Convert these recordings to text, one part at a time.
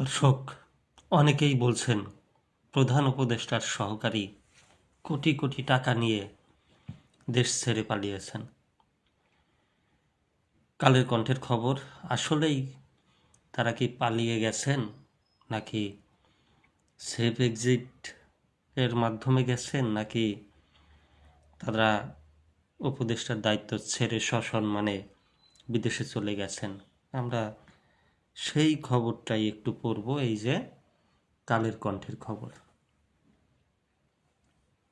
দর্শক, অনেকেই বলছেন প্রধান উপদেষ্টার সহকারী কোটি কোটি টাকা নিয়ে দেশ ছেড়ে পালিয়েছেন। কালের কণ্ঠের খবর, আসলেই তারা কি পালিয়ে গেছেন নাকি সেফ এক্সিট এর মাধ্যমে গেছেন নাকি তারা উপদেষ্টার দায়িত্ব ছেড়ে সসম্মানে বিদেশে চলে গেছেন? আমরা সেই খবরটাই একটু পড়ব, এই যে কালের কণ্ঠের খবর।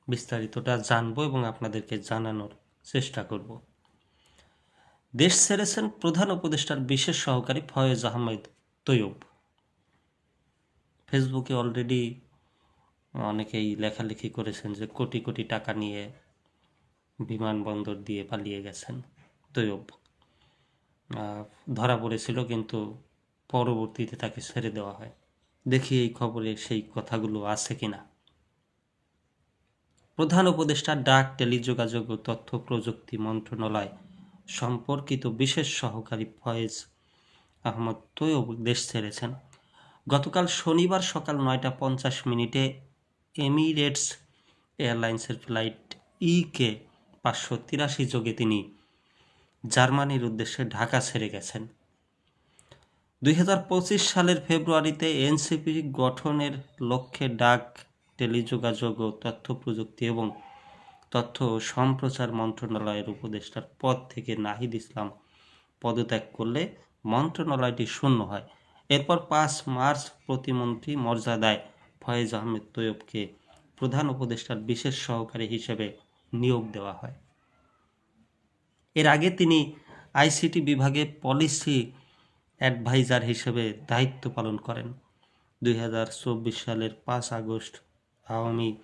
বিস্তারিতটা জানব এবং আপনাদেরকে জানানোর চেষ্টা করব। দেশ ছেড়েছেন প্রধান উপদেষ্টার বিশেষ সহকারী ফয়েজ আহমেদ তৈয়ব। ফেসবুকে অলরেডি অনেকেই লেখালেখি করেছেন যে কোটি কোটি টাকা নিয়ে বিমানবন্দর দিয়ে পালিয়ে গেছেন তৈয়ব। ধরা পড়েছিল কিন্তু পরবর্তীতে তাকে ছেড়ে দেওয়া হয়। দেখি এই খবরে সেই কথাগুলো আছে কিনা। প্রধান উপদেষ্টা ডাক, টেলিযোগাযোগ ও তথ্য প্রযুক্তি মন্ত্রণালয় সম্পর্কিত বিশেষ সহকারী ফয়েজ আহমদ তৈয়ব দেশ ছেড়েছেন। গতকাল শনিবার সকাল নয়টা পঞ্চাশ মিনিটে এমিরেটস এয়ারলাইন্সের ফ্লাইট ই কে পাঁচশো তিরাশি যোগে তিনি জার্মানির উদ্দেশ্যে ঢাকা ছেড়ে গেছেন। দুই হাজার পঁচিশ সালের ফেব্রুয়ারিতে এনসিপি গঠনের লক্ষ্যে ডাক, টেলিযোগাযোগ ও তথ্য প্রযুক্তি এবং তথ্য সম্প্রচার মন্ত্রণালয়ের উপদেষ্টার পদ থেকে নাহিদ ইসলাম পদত্যাগ করলে মন্ত্রণালয়টি শূন্য হয়। এরপর পাঁচ মার্চ প্রতিমন্ত্রী মর্যাদায় ফয়েজ আহমেদ তৈয়বকে প্রধান উপদেষ্টার বিশেষ সহকারী হিসেবে নিয়োগ দেওয়া হয়। এর আগে তিনি আইসিটি বিভাগে পলিসি অ্যাডভাইজার হিসেবে দায়িত্ব পালন করেন। দুই হাজার চব্বিশ সালের পাঁচ আগস্ট আওয়ামী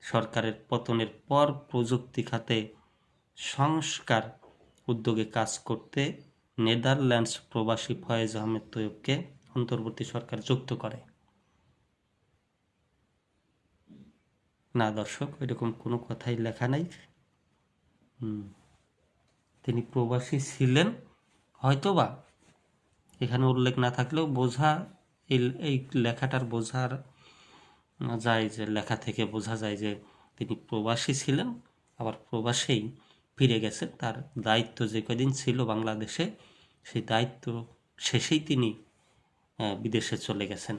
সরকারের পতনের পর প্রযুক্তি খাতে সংস্কার উদ্যোগে কাজ করতে নেদারল্যান্ডস প্রবাসী ফয়েজ আহমেদ তৈয়বকে অন্তর্বর্তী সরকার যুক্ত করে। না দর্শক, এরকম কোনো কথাই লেখা নাই। তিনি প্রবাসী ছিলেন, হয়তোবা এখানে উল্লেখ না থাকলেও বোঝা, এই এই লেখাটার বোঝার যায় যে, লেখা থেকে বোঝা যায় যে তিনি প্রবাসী ছিলেন, আবার প্রবাসেই ফিরে গেছেন। তার দায়িত্ব যে কদিন ছিল বাংলাদেশে, সেই দায়িত্ব শেষেই তিনি বিদেশে চলে গেছেন।